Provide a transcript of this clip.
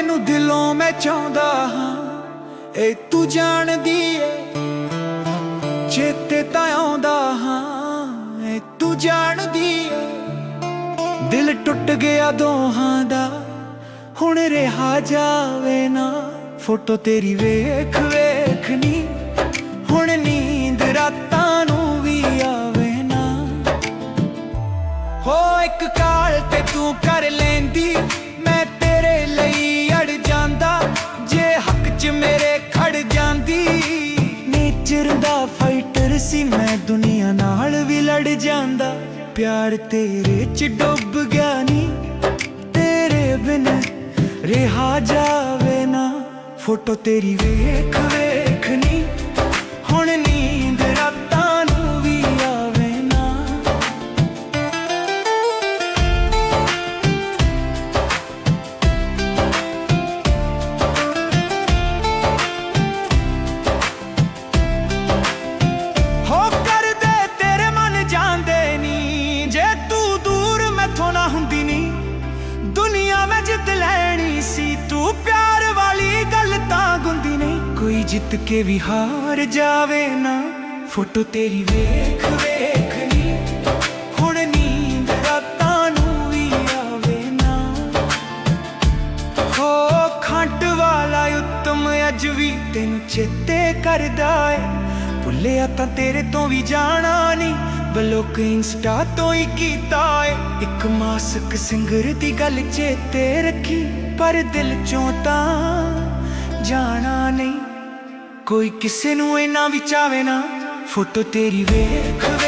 ਦਿਲੋਂ ਮੈਂ ਚਾਹੁੰਦਾ ਹਾਂ। ਇਹ ਤੂੰ ਜਾਣਦੀ ਏ, ਚੇਤੇ ਤਾਂ ਆਉਂਦਾ ਹਾਂ। ਇਹ ਤੂੰ ਜਾਣਦੀ ਏ, ਦਿਲ ਟੁੱਟ ਗਿਆ ਦੋਹਾਂ ਦਾ। ਹੁਣ ਰਿਹਾ ਜਾਵੇ ਨਾ, ਫੋਟੋ ਤੇਰੀ ਵੇਖ ਵੇਖਨੀ ਹੁਣ ਨੀਂਦ ਰਾਤਾਂ ਨੂੰ ਵੀ ਆਵੇ ਨਾ। ਹੋ ਇੱਕ ਕਾਲ ਤੇ ਤੂੰ ਕਰ ਲੈਂਦੀ, ਮੈਂ ਤੇਰੇ ਦਾ ਫਾਈਟਰ ਸੀ ਮੈਂ, ਦੁਨੀਆ ਨਾਲ ਵੀ ਲੜ ਜਾਂਦਾ। ਪਿਆਰ ਤੇਰੇ 'ਚ ਡੁੱਬ ਗਿਆ ਨੀ, ਤੇਰੇ ਬਿਨ ਰਿਹਾ ਜਾਵੇ ਨਾ। ਫੋਟੋ ਤੇਰੀ ਵੇਖ ਵੇਖਨੀ ਜਿੱਤ ਕੇ ਵੀ ਹਾਰ ਜਾਵੇ ਨਾ। ਫੋਟੋ ਤੇਰੀ ਵੇਖ ਵੇਖ ਨੀ। ਹੁਣ ਨੀਂਦ ਰਾਤਾਂ ਨੂੰ ਵੀ ਆਵੇ ਨਾ। ਹੋ, ਖੰਡ ਵਾਲਾ ਉਤਮ ਅੱਜ ਵੀ ਤੈਨੂੰ ਚੇਤੇ ਕਰਦਾ ਏ। ਭੁੱਲਿਆ ਤਾਂ ਤੇਰੇ ਤੋਂ ਵੀ ਜਾਣਾ ਨਹੀਂ ਬਲੋਕ ਇੰਸਟਾ ਤੋਂ ਹੀ ਕੀਤਾ ਏ। ਇੱਕ ਮਾਸਕ ਸਿੰਗਰ ਦੀ ਗੱਲ ਚੇਤੇ ਰੱਖੀ, ਪਰ ਦਿਲ ਚੋਂ ਤਾਂ ਜਾਣਾ ਨਹੀਂ। ਕੋਈ ਕਿਸੇ ਨੂੰ ਇਨਾ ਵੀ ਚਾਵੇ ਨਾ। ਫੋਟੋ ਤੇਰੀ ਵੇਖ